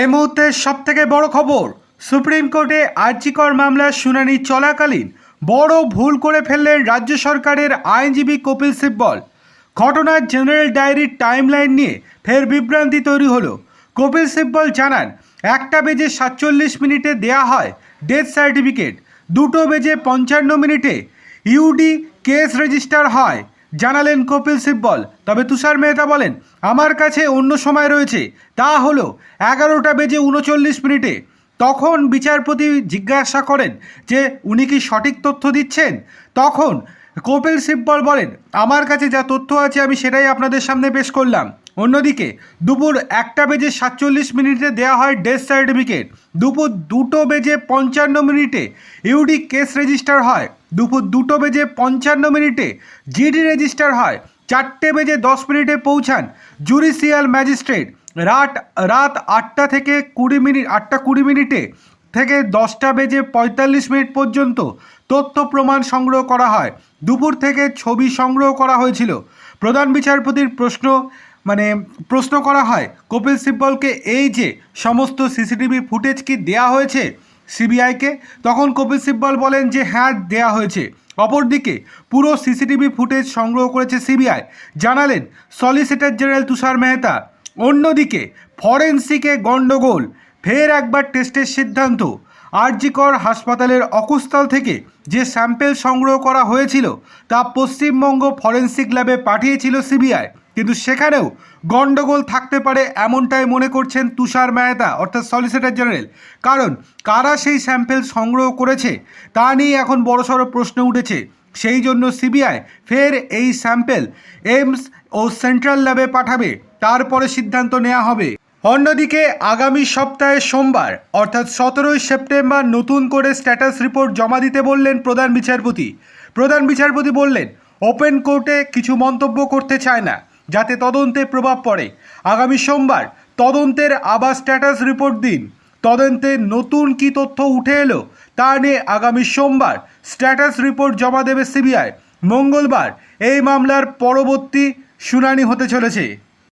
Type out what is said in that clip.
এই মুহূর্তে সব থেকে বড় খবর, সুপ্রিম কোর্টে আর্জিকর মামলার শুনানি চলাকালীন বড় ভুল করে ফেললেন রাজ্য সরকারের আইনজীবী কপিল সিব্বল। ঘটনার জেনারেল ডায়েরির টাইমলাইন নিয়ে ফের বিভ্রান্তি তৈরি হলো। কপিল সিব্বল জানান, একটা বেজে সাতচল্লিশ মিনিটে দেয়া হয় ডেথ সার্টিফিকেট, দুটো বেজে পঞ্চান্ন মিনিটে ইউডি কেস রেজিস্টার হয়। জানালেন কপিল সিব্বল। তবে তুষার মেহতা বলেন, আমার কাছে অন্য সময় রয়েছে। তা হলো, এগারোটা বেজে উনচল্লিশ মিনিটে। তখন বিচারপতি জিজ্ঞাসা করেন যে, উনি কি সঠিক তথ্য দিচ্ছেন? তখন কপিল সিব্বল বলেন, আমার কাছে যা তথ্য আছে আমি সেটাই আপনাদের সামনে পেশ করলাম। অন্যদিকে, দুপুর একটা বেজে সাতচল্লিশ মিনিটে দেওয়া হয় ডেথ সার্টিফিকেট। দুপুর দুটো বেজে পঞ্চান্ন মিনিটে ইউডি কেস রেজিস্টার হয়। দুপুর দুটো বেজে পঞ্চান্ন মিনিটে জিডি রেজিস্টার হয়। চারটে বেজে দশ মিনিটে পৌঁছান জুডিশিয়াল ম্যাজিস্ট্রেট। রাত রাত আটটা থেকে কুড়ি মিনিট, আটটা কুড়ি মিনিটে থেকে দশটা বেজে পঁয়তাল্লিশ মিনিট পর্যন্ত তথ্য প্রমাণ সংগ্রহ করা হয়। দুপুর থেকে ছবি সংগ্রহ করা হয়েছিল। প্রধান বিচারপতির প্রশ্ন মানে প্রশ্ন করা হয়, কপিল সিব্বলকে এই যে সমস্ত সিসিটিভি ফুটেজ কি দেয়া হয়েছে সিবিআইকে? তখন কপিল সিব্বল বলেন যে হ্যাঁ দেয়া হয়েছে। অপরদিকে পুরো সিসিটিভি ফুটেজ সংগ্রহ করেছে সিবিআই। জানালেন, সলিসিটর জেনারেল তুষার মেহতা। অন্যদিকে ফরেন্সিকে গণ্ডগোল। ফের একবার টেস্টের সিদ্ধান্ত। আরজিকর হাসপাতালের অকুস্থল থেকে যে স্যাম্পেল সংগ্রহ করা হয়েছিল, তা পশ্চিমবঙ্গ ফরেন্সিক ল্যাবে পাঠিয়েছিল সিবিআই। কিন্তু সেখানেও গণ্ডগোল থাকতে পারে এমনটাই মনে করছেন তুষার মেহতা, অর্থাৎ সলিসিটর জেনারেল। কারণ, কারা সেই স্যাম্পেল সংগ্রহ করেছে, তা নিয়ে এখন বড়সড় প্রশ্ন উঠেছে। সেই জন্য সিবিআই ফের এই স্যাম্পেল এইমস ও সেন্ট্রাল ল্যাবে পাঠাবে, তারপরে সিদ্ধান্ত নেওয়া হবে। অন্যদিকে আগামী সপ্তাহে সোমবার, অর্থাৎ সতেরোই সেপ্টেম্বর, নতুন করে স্ট্যাটাস রিপোর্ট জমা দিতে বললেন প্রধান বিচারপতি। প্রধান বিচারপতি বললেন, ওপেন কোর্টে কিছু মন্তব্য করতে চায় না, যাতে তদন্তে প্রভাব পড়ে। আগামী সোমবার তদন্তের আবার স্ট্যাটাস রিপোর্ট দিন। তদন্তে নতুন কি তথ্য উঠে এলো, তা নিয়ে আগামী সোমবার স্ট্যাটাস রিপোর্ট জমা দেবে সিবিআই। মঙ্গলবার এই মামলার পরবর্তী শুনানি হতে চলেছে।